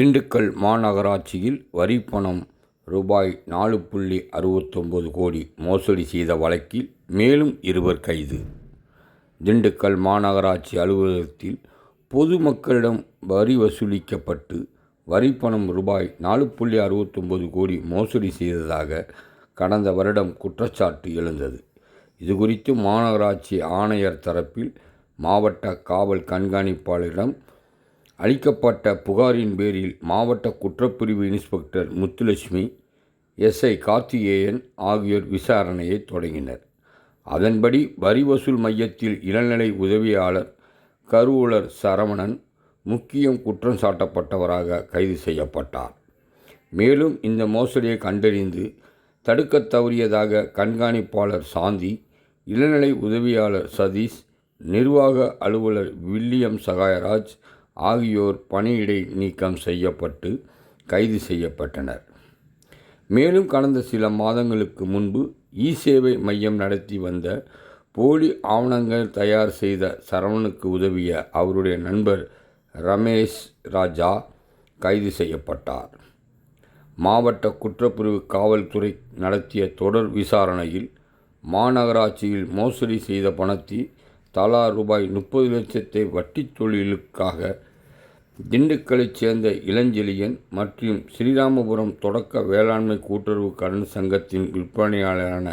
திண்டுக்கல் மாநகராட்சியில் வரிப்பணம் ரூபாய் நாலு புள்ளி அறுபத்தொம்பது கோடி மோசடி செய்த வழக்கில் மேலும் இருவர் கைது. திண்டுக்கல் மாநகராட்சி அலுவலகத்தில் பொதுமக்களிடம் வரி வசூலிக்கப்பட்டு வரிப்பணம் ரூபாய் நாலு புள்ளி அறுபத்தொம்பது கோடி மோசடி செய்ததாக கடந்த வருடம் குற்றச்சாட்டு எழுந்தது. இது குறித்து மாநகராட்சி ஆணையர் தரப்பில் மாவட்ட காவல் கண்காணிப்பாளரிடம் அளிக்கப்பட்ட புகாரின் பேரில் மாவட்ட குற்றப்பிரிவு இன்ஸ்பெக்டர் முத்துலட்சுமி எஸ்ஐ கார்த்திகேயன் ஆகியோர் விசாரணையை தொடங்கினர். அதன்படி வரி வசூல் மையத்தில் இளநிலை உதவியாளர் கருவூலர் சரவணன் முக்கியம் குற்றம் சாட்டப்பட்டவராக கைது செய்யப்பட்டார். மேலும் இந்த மோசடியை கண்டறிந்து தடுக்கத் தவறியதாக கண்காணிப்பாளர் சாந்தி இளநிலை உதவியாளர் சதீஷ் நிர்வாக அலுவலர் வில்லியம் சகாயராஜ் ஆகியோர் பணியிடை நீக்கம் செய்யப்பட்டு கைது செய்யப்பட்டனர். மேலும் கடந்த சில மாதங்களுக்கு முன்பு இ சேவை மையம் நடத்தி வந்த போலி ஆவணங்கள் தயார் செய்த சரவணனுக்கு உதவிய அவருடைய நண்பர் ரமேஷ் ராஜா கைது செய்யப்பட்டார். மாவட்ட குற்றப்பிரிவு காவல்துறை நடத்திய தொடர் விசாரணையில் மாநகராட்சியில் மோசடி செய்த பணத்தை தலா ரூபாய் முப்பது லட்சத்தை வட்டித் தொழிலுக்காக திண்டுக்கலைச் சேர்ந்த இளஞ்செழியன் மற்றும் ஸ்ரீராமபுரம் தொடக்க வேளாண்மை கூட்டுறவு கடன் சங்கத்தின் விற்பனையாளரான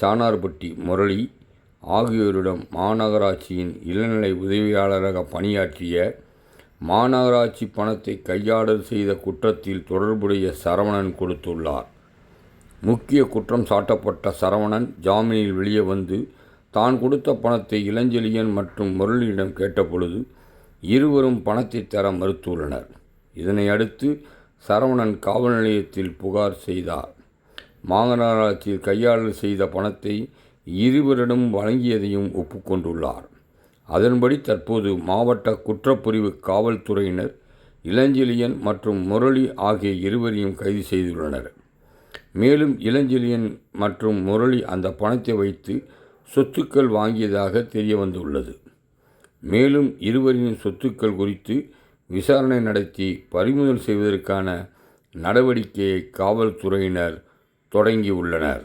சானார்பட்டி முரளி ஆகியோரிடம் மாநகராட்சியின் இளநிலை உதவியாளராக பணியாற்றிய மாநகராட்சி பணத்தை கையாடல் செய்த குற்றத்தில் தொடர்புடைய சரவணன் கொடுத்துள்ளார். முக்கிய குற்றம் சாட்டப்பட்ட சரவணன் ஜாமீனில் வெளியே வந்து தான் கொடுத்த பணத்தை இளஞ்செழியன் மற்றும் முரளியிடம் கேட்டபொழுது இருவரும் பணத்தை தர மறுத்துள்ளனர். இதனை அடுத்து சரவணன் காவல் நிலையத்தில் புகார் செய்தார். மாநகராட்சியில் கையாளல் செய்த பணத்தை இருவரிடம் வழங்கியதையும் ஒப்புக்கொண்டுள்ளார். அதன்படி தற்போது மாவட்ட குற்றப்பிரிவு காவல்துறையினர் இளஞ்செழியன் மற்றும் முரளி ஆகிய இருவரையும் கைது செய்துள்ளனர். மேலும் இளஞ்செழியன் மற்றும் முரளி அந்த பணத்தை வைத்து சொத்துக்கள் வாங்கியதாக தெரிய வந்துள்ளது மேலும் இருவரின் சொத்துக்கள் குறித்து விசாரணை நடத்தி பறிமுதல் செய்வதற்கான நடவடிக்கையை காவல்துறையினர் தொடங்கியுள்ளனர்.